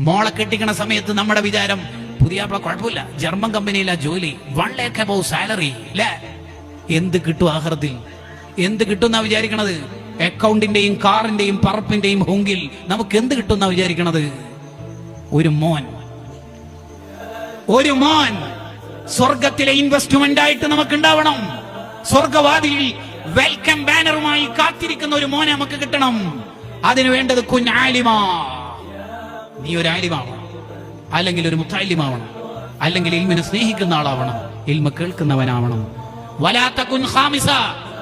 മോളെ കെട്ടിക്കണ സമയത്ത് നമ്മുടെ വിചാരം പുതിയ കുഴപ്പമില്ല ജർമ്മൻ കമ്പനിയിലാ ജോലി വൺ ലേക്ക് അബൌ സാലറി എന്ത് കിട്ടും ആഹ്റത്തിൽ എന്ത് കിട്ടും എന്നാ വിചാരിക്കണത്? അക്കൗണ്ടിന്റെയും കാറിന്റെയും പറപ്പിന്റെയും ഹുങ്കിൽ നമുക്ക് എന്ത് കിട്ടും എന്നാ വിചാരിക്കണത്? ഒരു മോൻ. ഒരു മോൻ. സ്വർഗത്തിലെ ഇൻവെസ്റ്റ്മെന്റ് ആയിട്ട് നമുക്ക് ഉണ്ടാവണം സ്വർഗവാദിയിൽ വെൽക്കം ബാനറുമായി കാത്തിരിക്കുന്ന ഒരു മോനെ നമുക്ക് കിട്ടണം. അതിനു വേണ്ടത് കുഞ്ഞാലിമാ നീ ഒരു ആലിമാവണം. അല്ലെങ്കിൽ ഒരു മുത്താലിമാവണം. അല്ലെങ്കിൽ ഇൽമിനെ സ്നേഹിക്കുന്ന ആളാവണം. ഇൽമ കേൾക്കുന്നവനാവണം. വലാത്ത കുൻ ഹാമിസ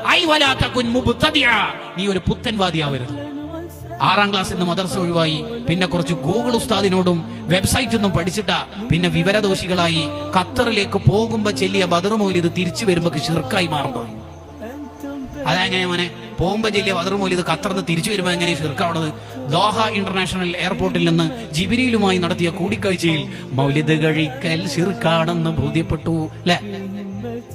ഐ വലാത്ത കുൻ മുബ്തദിഅ നീ ഒരു പുത്തൻവാദി പുത്തൻവാദിയാവരുത്. ആറാം ക്ലാസ് നിന്ന് മദർസ ഒഴിവായി. പിന്നെ കുറച്ച് ഗൂഗിൾ ഉസ്താദിനോടും വെബ്സൈറ്റ് ഒന്നും പഠിച്ചിട്ടാ. പിന്നെ വിവരദോഷികളായി ഖത്തറിലേക്ക് പോകുമ്പോ ചെല്ലിയ ബദർ ഇത് തിരിച്ചു വരുമ്പോ ഷിർക്കായി മാറുമ്പോ അതെങ്ങനെ മോനെ? പോമ്പ ജില്ല വതറുമൂലി ഇത് കത്തർന്ന് തിരിച്ചു വരുമ്പോൾ എങ്ങനെ ഫിർക്കാവണത് ദോഹ ഇന്റർനാഷണൽ എയർപോർട്ടിൽ നിന്ന് ജിബിരിയിലുമായി നടത്തിയ കൂടിക്കാഴ്ചയിൽ മൗലിദ് കഴിക്കൽ ഷിർക്കാണെന്ന് ബോധ്യപ്പെട്ടു അല്ലെ?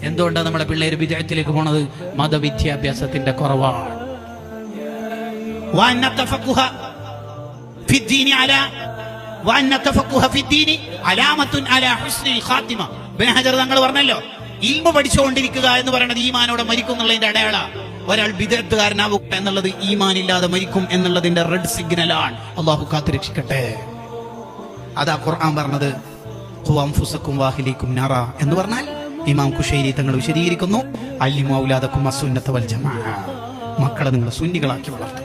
എന്തുകൊണ്ടാണ് നമ്മുടെ പിള്ളേർ വിദേഹത്തിലേക്ക് പോണത്? മതവിദ്യാഭ്യാസത്തിന്റെ കുറവാണ്. തങ്ങൾ പറഞ്ഞല്ലോ ഇൽമ പഠിച്ചുകൊണ്ടിരിക്കുക എന്ന് പറയുന്നത് ഈമാനോടെ മരിക്കുന്നുള്ളതിന്റെ അടയാള. ഒരാൾ വിദഗ്ധകാരനാവുക എന്നുള്ളത് ഈമാനില്ലാതെ മരിക്കും എന്നുള്ളതിന്റെ റെഡ് സിഗ്നലാണ് അള്ളാഹു കാത്തുരക്ഷിക്കട്ടെ. അതാ ഖുർആൻ പറഞ്ഞത് "ഖു അൻഫുസക്കും വാഹിലിക്കും നറ എന്ന് പറഞ്ഞാൽ ഇമാം കുഷൈരി തങ്ങൾ വിശദീകരിക്കുന്നു അല്ലിമൗലാദക്കും അസുന്നത്ത ജമാ മക്കളെ നിങ്ങൾ സുന്നികളാക്കി വളർത്തുക.